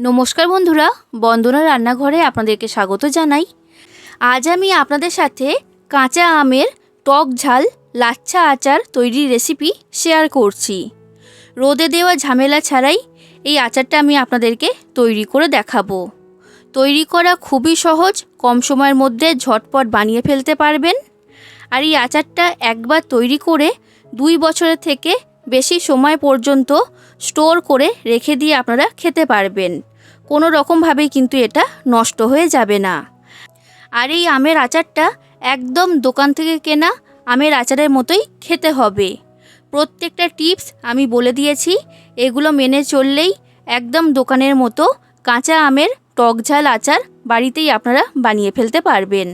নমস্কার বন্ধুরা, বন্দনা রান্নাঘরে আপনাদেরকে স্বাগত জানাই। আজ আমি আপনাদের সাথে কাঁচা আমের টক ঝাল লাচ্ছা আচার তৈরির রেসিপি শেয়ার করছি। রোদে দেওয়া ঝামেলা ছাড়াই এই আচারটা আমি আপনাদেরকে তৈরি করে দেখাবো। তৈরি করা খুবই সহজ, কম সময়ের মধ্যে ঝটপট বানিয়ে ফেলতে পারবেন। আর এই আচারটা একবার তৈরি করে দুই বছরের থেকে বেশি সময় পর্যন্ত স্টোর করে রেখে দিয়ে আপনারা খেতে পারবেন। কোনো রকমভাবেই কিন্তু এটা নষ্ট হয়ে যাবে না। আর এই আমের আচারটা একদম দোকান থেকে কেনা আমের আচারের মতোই খেতে হবে। প্রত্যেকটা টিপস আমি বলে দিয়েছি, এগুলো মেনে চললেই একদম দোকানের মতো কাঁচা আমের টক ঝাল আচার বাড়িতেই আপনারা বানিয়ে ফেলতে পারবেন।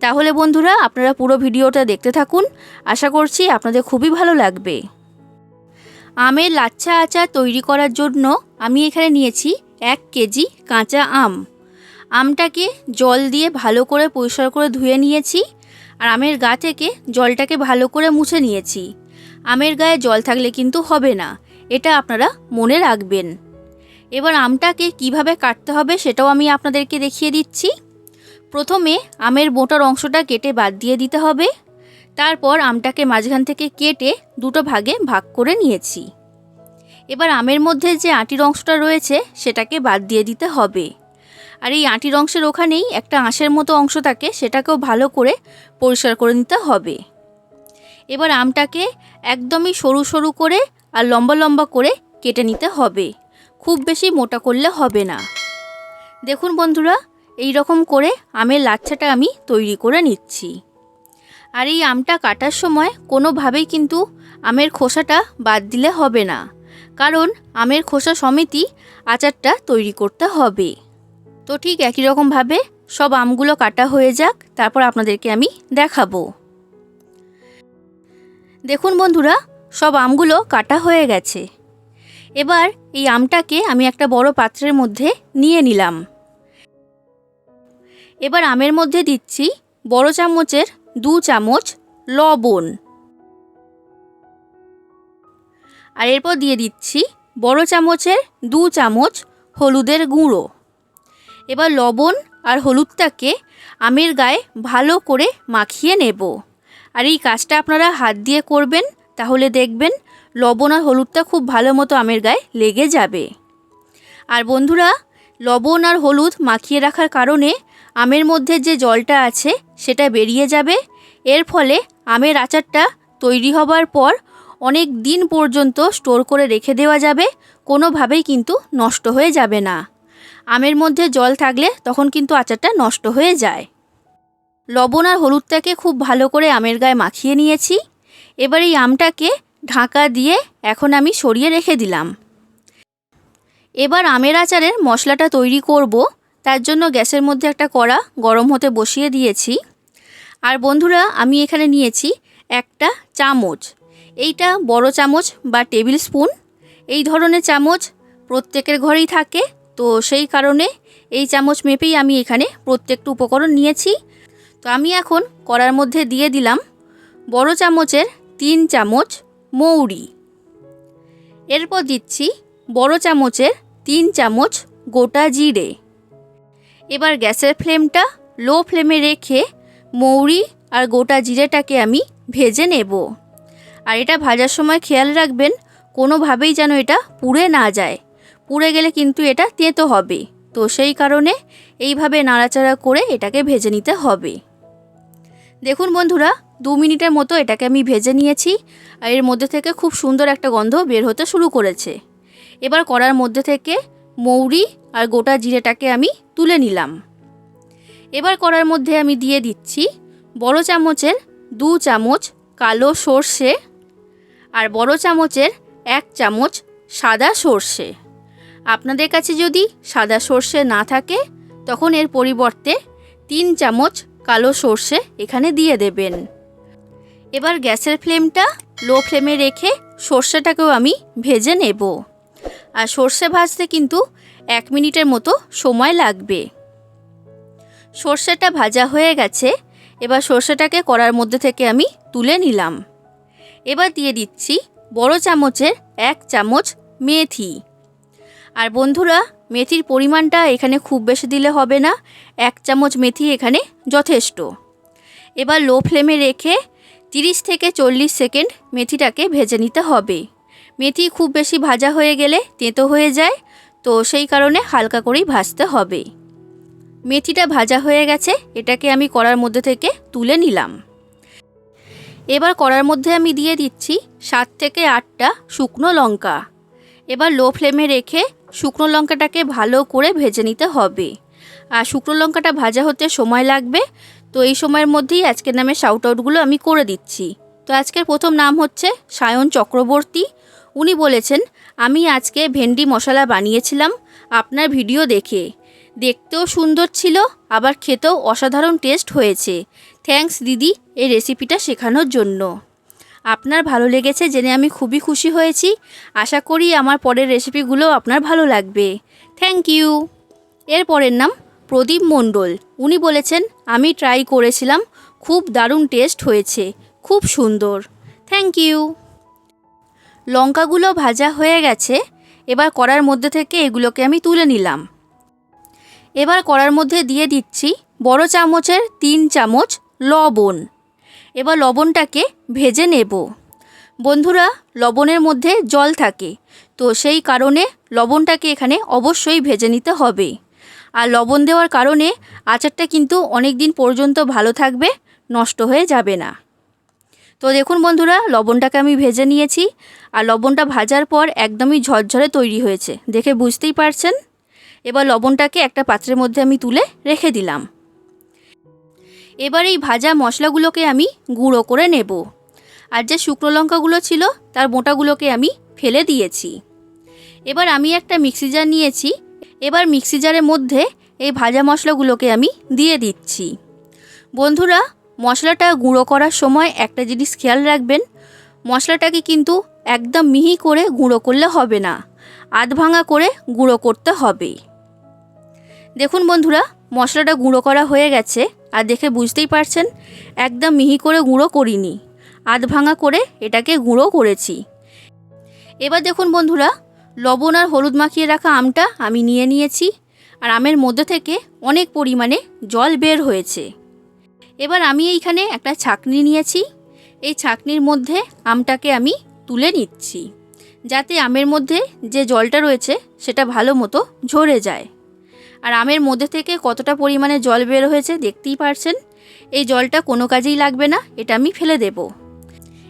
তাহলে বন্ধুরা, আপনারা পুরো ভিডিওটা দেখতে থাকুন। আশা করছি আপনাদের খুবই ভালো লাগবে। আমের লাচ্ছা আচার তৈরি করার জন্য আমি এখানে নিয়েছি এক কেজি কাঁচা আম। আমটাকে জল দিয়ে ভালো করে পরিষ্কার করে ধুয়ে নিয়েছি আর আমের গা থেকে জলটাকে ভালো করে মুছে নিয়েছি। আমের গায়ে জল থাকলে কিন্তু হবে না, এটা আপনারা মনে রাখবেন। এবার আমটাকে কীভাবে কাটতে হবে সেটাও আমি আপনাদেরকে দেখিয়ে দিচ্ছি। প্রথমে আমের মোটার অংশটা কেটে বাদ দিয়ে দিতে হবে। তারপর আমটাকে মাঝখান থেকে কেটে দুটো ভাগে ভাগ করে নিয়েছি। এবার আমের মধ্যে যে আটির অংশটা রয়েছে, সেটাকে বাদ দিয়ে দিতে হবে। আর এই আটির অংশের ওখানেই একটা আঁশের মতো অংশ থাকে, সেটাকেও ভালো করে পরিষ্কার করে নিতে হবে। এবার আমটাকে একদমই সরু সরু করে আর লম্বা লম্বা করে কেটে নিতে হবে। খুব বেশি মোটা করলে হবে না। দেখুন বন্ধুরা এই রকম করে আমের লাচ্ছাটা আমি তৈরি করে নিচ্ছি। আর এই আমটা কাটার সময় কোনোভাবেই কিন্তু আমের খোসাটা বাদ দিলে হবে না। কারণ আমের খোসা সমেতই আচারটা তৈরি করতে হবে। তো ঠিক একই রকমভাবে সব আমগুলো কাটা হয়ে যাক, তারপর আপনাদেরকে আমি দেখাবো। দেখুন বন্ধুরা, সব আমগুলো কাটা হয়ে গেছে। এবার এই আমটাকে আমি একটা বড় পাত্রের মধ্যে নিয়ে নিলাম। এবার আমের মধ্যে দিচ্ছি বড় চামচের দু চামচ লবণ। আর এরপর দিয়ে দিচ্ছি বড় চামচের দু চামচ হলুদের গুঁড়ো। এবার লবণ আর হলুদটাকে আমের গায়ে ভালো করে মাখিয়ে নেব। আর এই কাজটা আপনারা হাত দিয়ে করবেন, তাহলে দেখবেন লবণ আর হলুদটা খুব ভালো মতো আমের গায়ে লেগে যাবে। আর বন্ধুরা, লবণ আর হলুদ মাখিয়ে রাখার কারণে আমের মধ্যে যে জলটা আছে সেটা বেরিয়ে যাবে। এর ফলে আমের আচারটা তৈরি হবার পর অনেক দিন পর্যন্ত স্টোর করে রেখে দেওয়া যাবে, কোনোভাবেই কিন্তু নষ্ট হয়ে যাবে না। আমের মধ্যে জল থাকলে তখন কিন্তু আচারটা নষ্ট হয়ে যায়। লবণ আর হলুদটাকে খুব ভালো করে আমের গায়ে মাখিয়ে নিয়েছি। এবার এই আমটাকে ঢাকা দিয়ে এখন আমি সরিয়ে রেখে দিলাম। এবার আমের আচারের মশলাটা তৈরি করব। তার জন্য গ্যাসের মধ্যে একটা কড়া গরম হতে বসিয়ে দিয়েছি। আর বন্ধুরা, আমি এখানে নিয়েছি একটা চামচ এইটা বড় চামচ বা টেবিল স্পুন। এই ধরনের চামচ প্রত্যেকের ঘরেই থাকে, তো সেই কারণে এই চামচ মেপেই আমি এখানে প্রত্যেকটা উপকরণ নিয়েছি। তো আমি এখন কড়ার মধ্যে দিয়ে দিলাম বড় চামচের তিন চামচ মৌরি। এরপর দিচ্ছি বড় চামচের তিন চামচ গোটা জিরে। এবার গ্যাসের ফ্লেমটা লো ফ্লেমে রেখে মৌরি আর গোটা জিরেটাকে আমি ভেজে নেব। আর এটা ভাজার সময় খেয়াল রাখবেন, কোনোভাবেই যেন এটা পুড়ে না যায়। পুড়ে গেলে কিন্তু এটা তেঁতো হবে। তো সেই কারণে এইভাবে নাড়াচাড়া করে এটাকে ভেজে নিতে হবে। দেখুন বন্ধুরা, দু মিনিটের মতো এটাকে আমি ভেজে নিয়েছি আর এর মধ্যে থেকে খুব সুন্দর একটা গন্ধ বের হতে শুরু করেছে। এবার কড়ার মধ্যে থেকে মৌরি আর গোটা জিরেটাকে আমি তুলে নিলাম। এবার কড়ার মধ্যে আমি দিয়ে দিচ্ছি বড় চামচের দু চামচ কালো সর্ষে আর বড় চামচের এক চামচ সাদা সর্ষে। আপনাদের কাছে যদি সাদা সর্ষে না থাকে, তখন এর পরিবর্তে তিন চামচ কালো সর্ষে এখানে দিয়ে দেবেন। এবার গ্যাসের ফ্লেমটা লো ফ্লেমে রেখে সর্ষেটাকেও আমি ভেজে নেব। আর সর্ষে ভাজতে কিন্তু এক মিনিটের মতো সময় লাগবে। সর্ষেটা ভাজা হয়ে গেছে, এবার সর্ষেটাকে কড়ার মধ্যে থেকে আমি তুলে নিলাম। এবার দিয়ে দিচ্ছি বড় চামচের এক চামচ মেথি। আর বন্ধুরা, মেথির পরিমাণটা এখানে খুব বেশি দিলে হবে না, এক চামচ মেথি এখানে যথেষ্ট। এবার লো ফ্লেমে রেখে তিরিশ থেকে চল্লিশ সেকেন্ড মেথিটাকে ভেজে নিতে হবে। মেথি খুব বেশি ভাজা হয়ে গেলে তেঁতো হয়ে যায়, তো সেই কারণে হালকা করেই ভাজতে হবে। মেথিটা ভাজা হয়ে গেছে, এটাকে আমি কড়ার মধ্যে থেকে তুলে নিলাম। এবার কড়ার মধ্যে আমি দিয়ে দিচ্ছি সাত থেকে আটটা শুকনো লঙ্কা। এবার লো ফ্লেমে রেখে শুকনো লঙ্কাটাকে ভালো করে ভেজে নিতে হবে। আর শুকনো লঙ্কাটা ভাজা হতে সময় লাগবে, তো এই সময়ের মধ্যেই আজকের নামে শাউট আউটগুলো আমি করে দিচ্ছি। তো আজকের প্রথম নাম হচ্ছে সায়ন চক্রবর্তী। উনি বলেছেন, আমি আজকে ভেন্ডি মশলা বানিয়েছিলাম, আপনার ভিডিও দেখে। দেখতেও সুন্দর ছিল, আবার খেতেও অসাধারণ টেস্ট হয়েছে। থ্যাঙ্কস দিদি, এই রেসিপিটা শেখানোর জন্য। আপনার ভালো লেগেছে জেনে আমি খুবই খুশি হয়েছি। আশা করি আমার পরের রেসিপিগুলো আপনার ভালো লাগবে। থ্যাংক ইউ এর পরের নাম প্রদীপ মণ্ডল। উনি বলেছেন, আমি ট্রাই করেছিলাম, খুব দারুণ টেস্ট হয়েছে, খুব সুন্দর। থ্যাংক ইউ লঙ্কাগুলো ভাজা হয়ে গেছে, এবার কড়ার মধ্যে থেকে এগুলোকে আমি তুলে নিলাম। এবার কড়ার মধ্যে দিয়ে দিচ্ছি বড় চামচের তিন চামচ লবণ। এবার লবণটাকে ভেজে নেব। বন্ধুরা, লবণের মধ্যে জল থাকে, তো সেই কারণে লবণটাকে এখানে অবশ্যই ভেজে নিতে হবে। আর লবণ দেওয়ার কারণে আচারটা কিন্তু অনেক দিন পর্যন্ত ভালো থাকবে, নষ্ট হয়ে যাবে না। তো দেখুন বন্ধুরা, লবণটাকে আমি ভেজে নিয়েছি, আর লবণটা ভাজার পর একদমই ঝরঝরে তৈরি হয়েছে, দেখে বুঝতেই পারছেন? এবার লবণটাকে একটা পাত্রের মধ্যে আমি তুলে রেখে দিলাম। এবার এই ভাজা মশলাগুলোকে আমি গুঁড়ো করে নেব। আর যে শুকনো লঙ্কাগুলো ছিল, তার মোটাগুলোকে আমি ফেলে দিয়েছি। এবার আমি একটা মিক্সি জার নিয়েছি। এবার মিক্সি জারের মধ্যে এই ভাজা মশলাগুলোকে আমি দিয়ে দিচ্ছি। বন্ধুরা, মশলাটা গুঁড়ো করার সময় একটা জিনিস খেয়াল রাখবেন, মশলাটাকে কিন্তু একদম মিহি করে গুঁড়ো করলে হবে না, আধ ভাঙা করে গুঁড়ো করতে হবে। দেখুন বন্ধুরা, মশলাটা গুঁড়ো করা হয়ে গেছে। আর দেখে বুঝতেই পারছেন, একদম মিহি করে গুঁড়ো করিনি। আধ ভাঙা করে এটাকে গুঁড়ো করেছি। এবার দেখুন বন্ধুরা, লবণ আর হলুদ মাখিয়ে রাখা আমটা আমি নিয়ে নিয়েছি আর আমের মধ্যে থেকে অনেক পরিমাণে জল বের হয়েছে। এবার আমি এইখানে একটা ছাকনি নিয়েছি। এই ছাকনির মধ্যে আমটাকে আমি তুলে নিচ্ছি, যাতে আমের মধ্যে যে জলটা রয়েছে সেটা ভালো মতো ঝরে যায়। আর আমের মধ্যে থেকে কতটা পরিমাণে জল বের হয়েছে দেখতেই পারছেন? এই জলটা কোনো কাজেই লাগবে না, এটা আমি ফেলে দেব।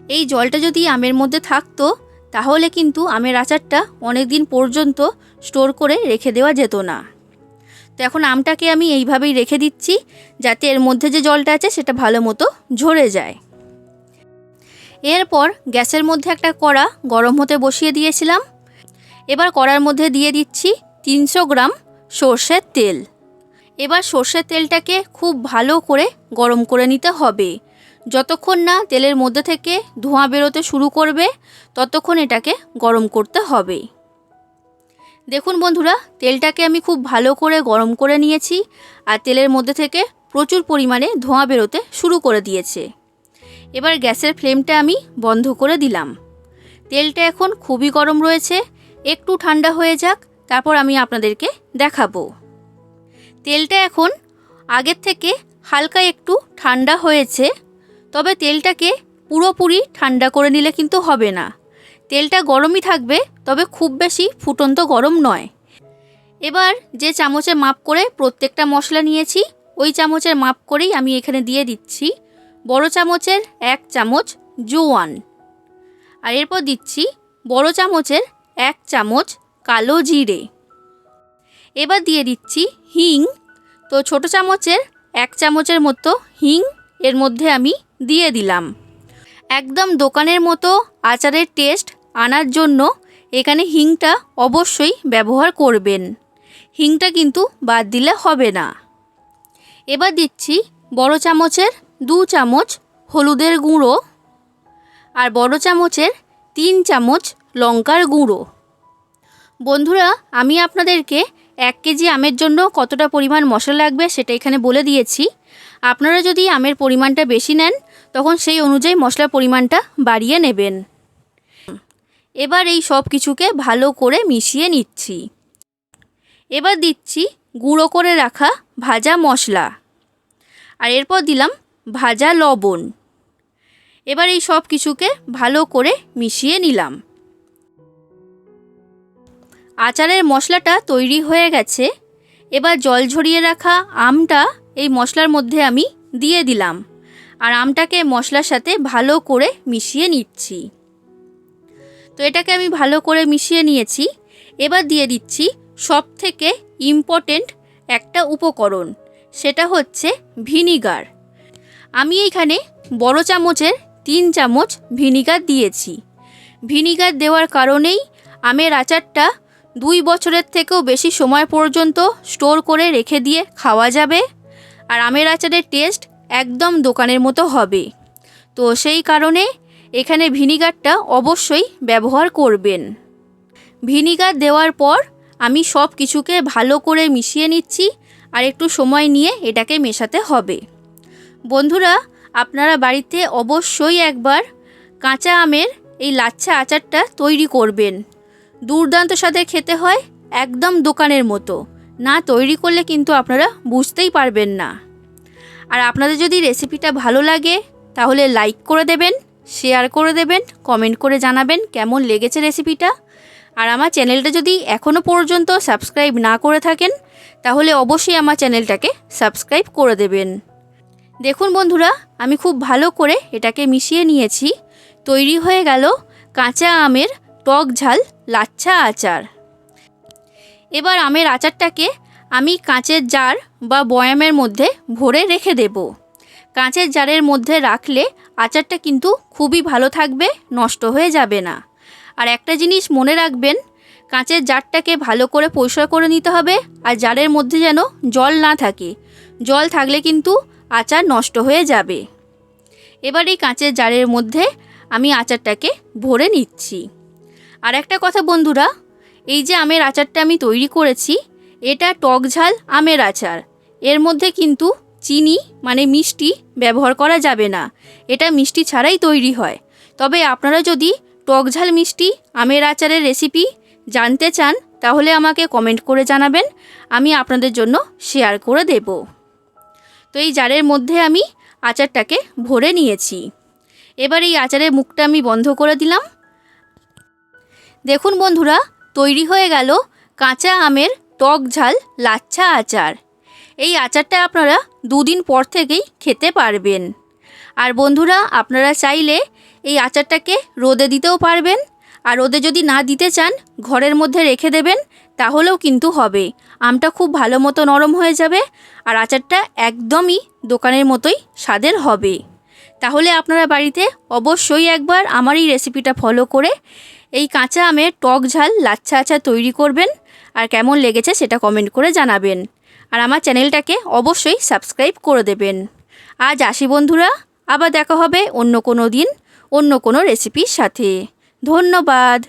এই জলটা যদি আমের মধ্যে থাকতো, তাহলে কিন্তু আমের আচারটা অনেক দিন পর্যন্ত স্টোর করে রেখে দেওয়া যেত না। তো এখন আমটাকে আমি এইভাবেই রেখে দিচ্ছি, যাতে এর মধ্যে যে জলটা আছে সেটা ভালো মতো ঝরে যায়। এরপর গ্যাসের মধ্যে একটা কড়া গরম হতে বসিয়ে দিয়েছিলাম। এবার কড়ার মধ্যে দিয়ে দিচ্ছি তিনশো গ্রাম সর্ষের তেল। এবার সর্ষের তেলটাকে খুব ভালো করে গরম করে নিতে হবে। যতক্ষণ না তেলের মধ্যে থেকে ধোঁয়া বেরোতে শুরু করবে, ততক্ষণ এটাকে গরম করতে হবে। দেখুন বন্ধুরা, তেলটাকে আমি খুব ভালো করে গরম করে নিয়েছি আর তেলের মধ্যে থেকে প্রচুর পরিমাণে ধোঁয়া বেরোতে শুরু করে দিয়েছে। এবার গ্যাসের ফ্লেমটা আমি বন্ধ করে দিলাম। তেলটা এখন খুবই গরম রয়েছে, একটু ঠান্ডা হয়ে যাক তারপর আমি আপনাদেরকে দেখাবো। তেলটা এখন আগের থেকে হালকা একটু ঠান্ডা হয়েছে, তবে তেলটাকে পুরোপুরি ঠান্ডা করে নিলে কিন্তু হবে না। তেলটা গরমই থাকবে, তবে খুব বেশি ফুটন্ত গরম নয়। এবার যে চামচে মাপ করে প্রত্যেকটা মশলা নিয়েছি, ওই চামচের মাপ করেই আমি এখানে দিয়ে দিচ্ছি বড় চামচের এক চামচ জোয়ান। আর এরপর দিচ্ছি বড় চামচের এক চামচ কালো জিরে। এবার দিয়ে দিচ্ছি হিং। তো ছোট চামচের, এক চামচের মতো হিং এর মধ্যে আমি দিয়ে দিলাম। একদম দোকানের মতো আচারের টেস্ট আনার জন্য এখানে হিংটা অবশ্যই ব্যবহার করবেন। হিংটা কিন্তু বাদ দিলে হবে না। এবার দিচ্ছি বড় চামচের দু চামচ হলুদের গুঁড়ো আর বড় চামচের তিন চামচ লঙ্কার গুঁড়ো। বন্ধুরা, আমি আপনাদেরকে এক কেজি আমের জন্য কতটা পরিমাণ মশলা লাগবে সেটা এখানে বলে দিয়েছি। আপনারা যদি আমের পরিমাণটা বেশি নেন, তখন সেই অনুযায়ী মশলার পরিমাণটা বাড়িয়ে নেবেন। এবার এই সব কিছুকে ভালো করে মিশিয়ে নিচ্ছি। এবার দিচ্ছি গুঁড়ো করে রাখা ভাজা মশলা। আর এরপর দিলাম ভাজা লবণ। এবার এই সব কিছুকে ভালো করে মিশিয়ে নিলাম। আচারের মশলাটা তৈরি হয়ে গেছে। এবার জল ঝরিয়ে রাখা আমটা এই মশলার মধ্যে আমি দিয়ে দিলাম। আর আমটাকে মশলার সাথে ভালো করে মিশিয়ে নিচ্ছি। তো এটাকে আমি ভালো করে মিশিয়ে নিয়েছি। এবার দিয়ে দিচ্ছি সব থেকে ইম্পর্টেন্ট একটা উপকরণ, সেটা হচ্ছে ভিনিগার। আমি এইখানে বড় চামচের তিন চামচ ভিনিগার দিয়েছি। ভিনিগার দেওয়ার কারণেই আমের আচারটা দুই বছরের থেকেও বেশি সময় পর্যন্ত স্টোর করে রেখে দিয়ে খাওয়া যাবে। আর আমের আচারের টেস্ট একদম দোকানের মতো হবে। তো সেই কারণে এখানে ভিনিগারটা অবশ্যই ব্যবহার করবেন। ভিনিগার দেওয়ার পর আমি সব কিছুকে ভালো করে মিশিয়ে নিচ্ছি আর একটু সময় নিয়ে এটাকে মেশাতে হবে। বন্ধুরা, আপনারা বাড়িতে অবশ্যই একবার কাঁচা আমের এই লাচ্ছা আচারটা তৈরি করবেন। দুর্দান্ত স্বাদে খেতে হয় একদম দোকানের মতো। না তৈরি করলে কিন্তু আপনারা বুঝতেই পারবেন না। আর আপনাদের যদি রেসিপিটা ভালো লাগে, তাহলে লাইক করে দেবেন, শেয়ার করে দেবেন, কমেন্ট করে জানাবেন কেমন লেগেছে রেসিপিটা। আর আমার চ্যানেলটা যদি এখনও পর্যন্ত সাবস্ক্রাইব না করে থাকেন, তাহলে অবশ্যই আমার চ্যানেলটাকে সাবস্ক্রাইব করে দেবেন। দেখুন বন্ধুরা, আমি খুব ভালো করে এটাকে মিশিয়ে নিয়েছি। তৈরি হয়ে গেল কাঁচা আমের টক ঝাল, লাচ্ছা আচার। এবার আমের আচারটাকে আমি কাঁচের জার বা বয়ামের মধ্যে ভরে রেখে দেব। কাঁচের জারের মধ্যে রাখলে আচারটা কিন্তু খুবই ভালো থাকবে, নষ্ট হয়ে যাবে না। আর একটা জিনিস মনে রাখবেন, কাঁচের জারটাকে ভালো করে পরিষ্কার করে নিতে হবে আর জারের মধ্যে যেন জল না থাকে। জল থাকলে কিন্তু আচার নষ্ট হয়ে যাবে। এবার এই কাঁচের জারের মধ্যে আমি আচারটাকে ভরে নিচ্ছি। আর একটা কথা বন্ধুরা, এই যে আমের আচারটা আমি তৈরি করেছি, এটা টক ঝাল আমের আচার। এর মধ্যে কিন্তু চিনি মানে মিষ্টি, ব্যবহার করা যাবে না। এটা মিষ্টি ছাড়াই তৈরি হয়। তবে আপনারা যদি টক ঝাল মিষ্টি আমের আচারের রেসিপি জানতে চান, তাহলে আমাকে কমেন্ট করে জানাবেন, আমি আপনাদের জন্য শেয়ার করে দেব। তো এই জারের মধ্যে আমি আচারটাকে ভরে নিয়েছি। এবার এই আচারের মুখটা আমি বন্ধ করে দিলাম। দেখুন বন্ধুরা, তৈরি হয়ে গেল কাঁচা আমের টক ঝাল লাচ্ছা আচার। এই আচারটা আপনারা দুদিন পর থেকেই খেতে পারবেন। আর বন্ধুরা, আপনারা চাইলে এই আচারটাকে রোদে দিতেও পারবেন। আর রোদে যদি না দিতে চান, ঘরের মধ্যে রেখে দেবেন, তাহলেও কিন্তু হবে। আমটা খুব ভালো মতো নরম হয়ে যাবে আর আচারটা একদমই দোকানের মতোই স্বাদের হবে। তাহলে আপনারা বাড়িতে অবশ্যই একবার আমার এই রেসিপিটা ফলো করে এই কাঁচা আমের টক ঝাল লাচ্ছা আচার তৈরি করবেন আর কেমন লেগেছে সেটা কমেন্ট করে জানাবেন। আর আমার চ্যানেলটাকে অবশ্যই সাবস্ক্রাইব করে দেবেন। আজ আসি বন্ধুরা, আবার দেখা হবে অন্য কোনো দিন, অন্য কোনো রেসিপির সাথে। ধন্যবাদ।